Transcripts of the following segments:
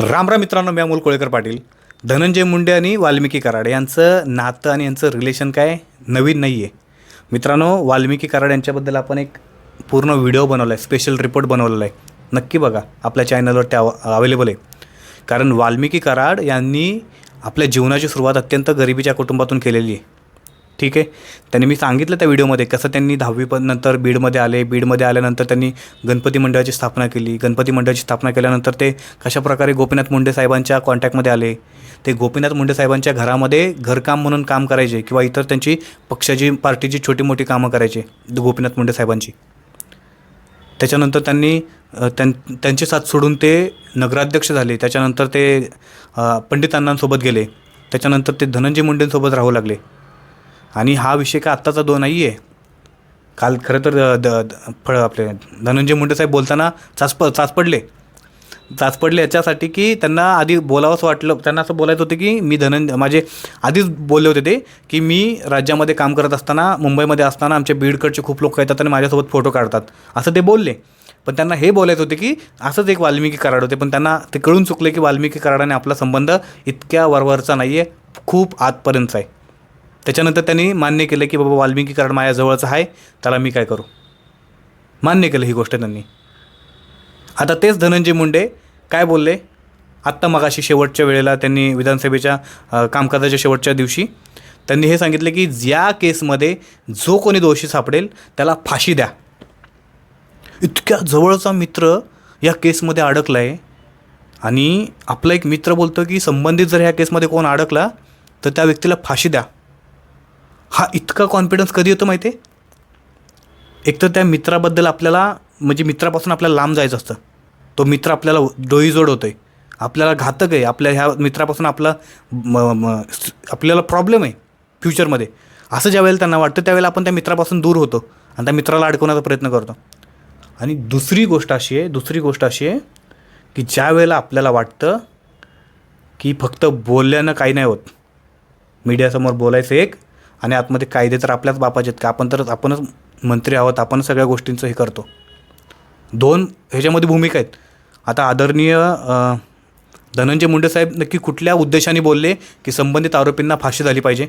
रामराम मित्रांनो मी अमोल कोळेकर पाटील. धनंजय मुंडे आणि वाल्मिकी कराड यांचं नातं आणि यांचं रिलेशन काय? नवीन नाही आहे मित्रांनो वाल्मिकी कराड यांच्याबद्दल आपण एक पूर्ण व्हिडिओ बनवला आहे स्पेशल रिपोर्ट बनवलेला आहे. नक्की बघा आपल्या चॅनलवर त्या अवेलेबल आहे. कारण वाल्मिकी कराड यांनी आपल्या जीवनाची सुरुवात अत्यंत गरिबीच्या कुटुंबातून केलेली आहे. ठीक आहे. त्यांनी मी सांगितलं त्या व्हिडिओमध्ये कसं त्यांनी दहावी पण नंतर बीडमध्ये आले. बीडमध्ये आल्यानंतर त्यांनी गणपती मंडळाची स्थापना केली. गणपती मंडळाची स्थापना केल्यानंतर ते कशाप्रकारे गोपीनाथ मुंडे साहेबांच्या कॉन्टॅक्टमध्ये आले? ते गोपीनाथ मुंडे साहेबांच्या घरामध्ये घरकाम म्हणून काम करायचे किंवा इतर त्यांची पक्षाची पार्टीची छोटी मोठी कामं करायचे गोपीनाथ मुंडे साहेबांची? त्याच्यानंतर त्यांनी त्यां त्यांची साथ सोडून ते नगराध्यक्ष झाले. त्याच्यानंतर ते अ, पंडित अण्णांसोबत गेले. त्याच्यानंतर ते धनंजय मुंडेंसोबत राहू लागले. आणि हा विषय काय आत्ताचा दो नाही आहे काल खरं तर द द- फळ आपले धनंजय मुंडे साहेब बोलताना चासप प चाचपडले पडले. याच्यासाठी की त्यांना आधी बोलावंसं वाटलं त्यांना असं बोलायचं होतं की मी धनंजय माझे आधीच बोलले होते ते की मी राज्यामध्ये काम करत असताना मुंबईमध्ये असताना आमच्या बीडकडचे खूप लोक येतात आणि माझ्यासोबत फोटो काढतात. असं ते बोलले. पण त्यांना हे बोलायचं होते की असंच एक वाल्मिकी कराड होते पण त्यांना ते कळून चुकले की वाल्मिकी कराडाने आपला संबंध इतक्या वरवरचा नाही आहे खूप आतपर्यंतचा आहे. त्याच्यानंतर त्यांनी मान्य केलं की बाबा वाल्मिकी कारण माझ्याजवळचं आहे त्याला मी काय करू? मान्य केलं ही गोष्ट त्यांनी. आता तेच धनंजय मुंडे काय बोलले? आत्ता मगाशी शेवटच्या वेळेला त्यांनी विधानसभेच्या कामकाजाच्या शेवटच्या दिवशी त्यांनी हे सांगितलं की या केसमध्ये जो कोणी दोषी सापडेल त्याला फाशी द्या. इतक्या जवळचा मित्र या केसमध्ये अडकला आहे आणि आपला एक मित्र बोलतो की संबंधित जर ह्या केसमध्ये कोण अडकला तर त्या व्यक्तीला फाशी द्या. हा इतका कॉन्फिडन्स कधी येतो माहिती आहे एक तर त्या मित्राबद्दल आपल्याला म्हणजे मित्रापासून आपल्याला लांब जायचं असतं. तो मित्र आपल्याला डोईजोड होतो आहे आपल्याला घातक आहे. आपल्या ह्या मित्रापासून आपला आपल्याला प्रॉब्लेम आहे फ्युचरमध्ये असं ज्या वेळेला त्यांना वाटतं त्यावेळेला आपण त्या मित्रापासून दूर होतो. आणि त्या मित्राला अडकवण्याचा प्रयत्न करतो. आणि दुसरी गोष्ट अशी आहे दुसरी गोष्ट अशी आहे की ज्या वेळेला आपल्याला वाटतं की फक्त बोलल्यानं काही नाही होत. मीडियासमोर बोलायचं एक आणि आतमध्ये कायदे तर आपल्याच बापाचे आहेत का? आपण तर आपणच मंत्री आहोत आपण सगळ्या गोष्टींचं हे करतो. दोन ह्याच्यामध्ये भूमिका आहेत. आता आदरणीय धनंजय मुंडे साहेब नक्की कुठल्या उद्देशाने बोलले की संबंधित आरोपींना फाशी झाली पाहिजे?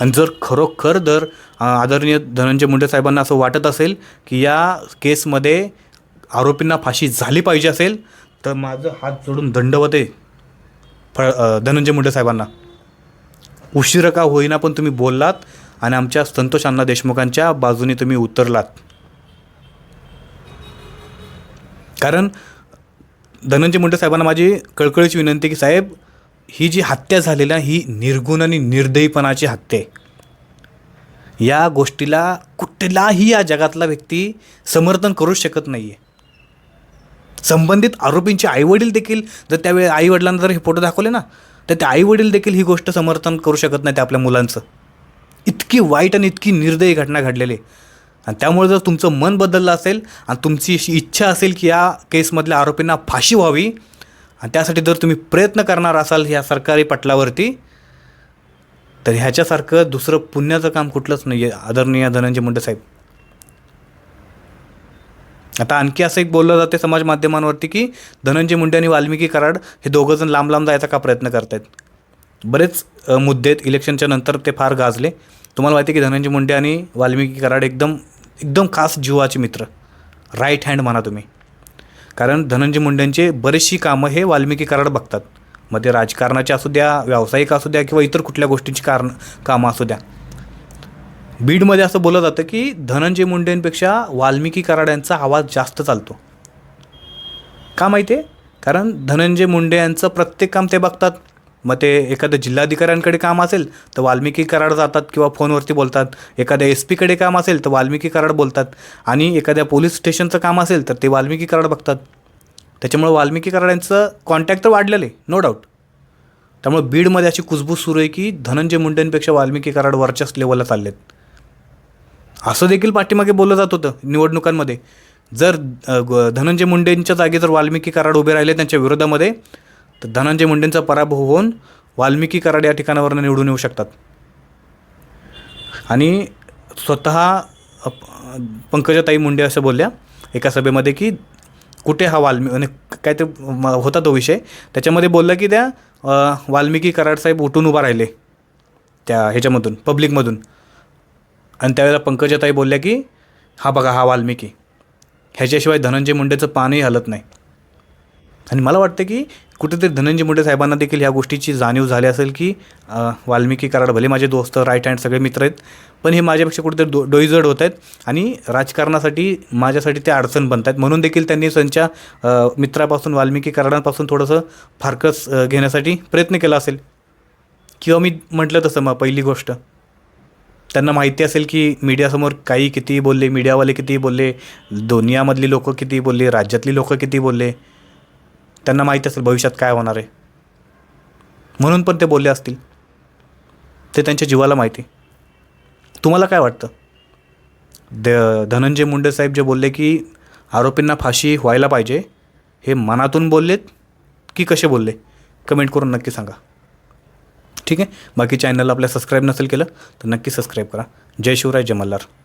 आणि जर खरोखर जर आदरणीय धनंजय मुंडे साहेबांना असं वाटत असेल की या केसमध्ये आरोपींना फाशी झाली पाहिजे असेल तर माझं हात जोडून दंडवत आहे फळ धनंजय मुंडे साहेबांना. उशीर का होईना पण तुम्ही बोललात आणि आमच्या संतोष अण्णा देशमुखांच्या बाजूने तुम्ही उतरलात. कारण धनंजय मुंडे साहेबांना माझी कळकळीची विनंती की साहेब ही जी हत्या झालेली ही निर्गुण आणि निर्दयीपणाची हत्या आहे. या गोष्टीला कुठलाही या जगातला व्यक्ती समर्थन करूच शकत नाही आहे संबंधित आरोपींचे आईवडील देखील जर त्यावेळी आईवडिलांना जर हे फोटो दाखवले ना तर ते आईवडील देखील ही गोष्ट समर्थन करू शकत नाही आपल्या मुलांचं. इतकी वाईट आणि इतकी निर्दयी घटना घडलेली आहे. आणि त्यामुळे जर तुमचं मन बदललं असेल आणि तुमची अशी इच्छा असेल की या केसमधल्या आरोपींना फाशी व्हावी आणि त्यासाठी जर तुम्ही प्रयत्न करणार असाल ह्या सरकारी पटलावरती तर ह्याच्यासारखं दुसरं पुण्याचं काम कुठलंच नाही आहे आदरणीय धनंजय मुंडे साहेब. आता आणखी असं एक बोललं जाते समाज माध्यमांवरती की धनंजय मुंडे आणि वाल्मिकी कराड हे दोघंजण लांब लांब जायचा का प्रयत्न करत आहेत बरेच मुद्दे आहेत. इलेक्शनच्या नंतर ते फार गाजले. तुम्हाला माहिती आहे की धनंजय मुंडे आणि वाल्मिकी कराड एकदम एकदम खास जीवाचे मित्र. राईट हँड म्हणा तुम्ही. कारण धनंजय मुंडेंचे बरेचशी कामं हे वाल्मिकी कराड बघतात. मग ते राजकारणाचे असू द्या व्यावसायिक असू द्या किंवा इतर कुठल्या गोष्टींची कारण कामं असू द्या. बीडमध्ये असं बोललं जातं की धनंजय मुंडेंपेक्षा वाल्मिकी कराड यांचा आवाज जास्त चालतो. का माहिती आहे कारण धनंजय मुंडे यांचं प्रत्येक काम ते बघतात. मग ते एखाद्या जिल्हाधिकाऱ्यांकडे काम असेल तर वाल्मिकी कराड जातात किंवा फोनवरती बोलतात. एखाद्या एस पीकडे काम असेल तर वाल्मिकी कराड बोलतात. आणि एखाद्या पोलीस स्टेशनचं काम असेल तर ते वाल्मिकी कराड बघतात. त्याच्यामुळे वाल्मिकी कराड यांचं कॉन्टॅक्ट तर वाढलेलं आहे नो डाऊट त्यामुळे बीडमध्ये अशी कुजबूज सुरू आहे की धनंजय मुंडेंपेक्षा वाल्मिकी कराड वरच्याच लेवलला चाललेत. असं देखील पाठीमागे बोललं जात होतं निवडणुकांमध्ये. जर ग- धनंजय मुंडेंच्या जागी जर वाल्मिकी कराड उभे राहिले त्यांच्या विरोधामध्ये तर धनंजय मुंडेंचा पराभव होऊन वाल्मिकी कराड या ठिकाणावरून निवडून येऊ शकतात. आणि स्वतः पंकजाताई मुंडे असं बोलल्या एका सभेमध्ये की कुठे हा वाल्मी आणि काय ते होता तो विषय. त्याच्यामध्ये बोललं की त्या वाल्मिकी कराड साहेब उठून उभा राहिले त्या ह्याच्यामधून पब्लिकमधून. आणि त्यावेळेला पंकजाताई बोलल्या की हा बघा हा वाल्मिकी. ह्याच्याशिवाय धनंजय मुंडेचं पानही हलत नाही. आणि मला वाटतं की कुठेतरी धनंजय मुंडे साहेबांना देखील ह्या गोष्टीची जाणीव झाली असेल की वाल्मिकी कराड भले माझे दोस्त राईट हँड सगळे मित्र आहेत पण हे माझ्यापेक्षा कुठेतरी डो डोईजड होत आहेत आणि राजकारणासाठी माझ्यासाठी ते अडचण बनत आहेत. म्हणून देखील त्यांनी त्यांच्या मित्रापासून वाल्मिकी कराडांपासून थोडंसं फारकस घेण्यासाठी प्रयत्न केला असेल. किंवा मी म्हटलं तसं मग पहिली गोष्ट. त्यांना माहिती असेल की मीडियासमोर काही कितीही बोलले मीडियावाले कितीही बोलले दुनियामधली लोकं कितीही बोलले राज्यातली लोकं किती बोलले त्यांना माहिती असेल भविष्यात काय होणार आहे. म्हणून पण ते बोलले असतील. ते त्यांच्या जीवाला माहिती तुम्हाला काय वाटतं? द धनंजय मुंडे साहेब जे बोलले की आरोपींना फाशी व्हायला पाहिजे हे मनातून बोललेत की कसे बोलले? कमेंट करून नक्की सांगा. ठीक आहे? बाकी चॅनल आपल्या सबस्क्राईब नसेल केलं तर नक्की सबस्क्राईब करा. जय शिवराय जय मल्हार.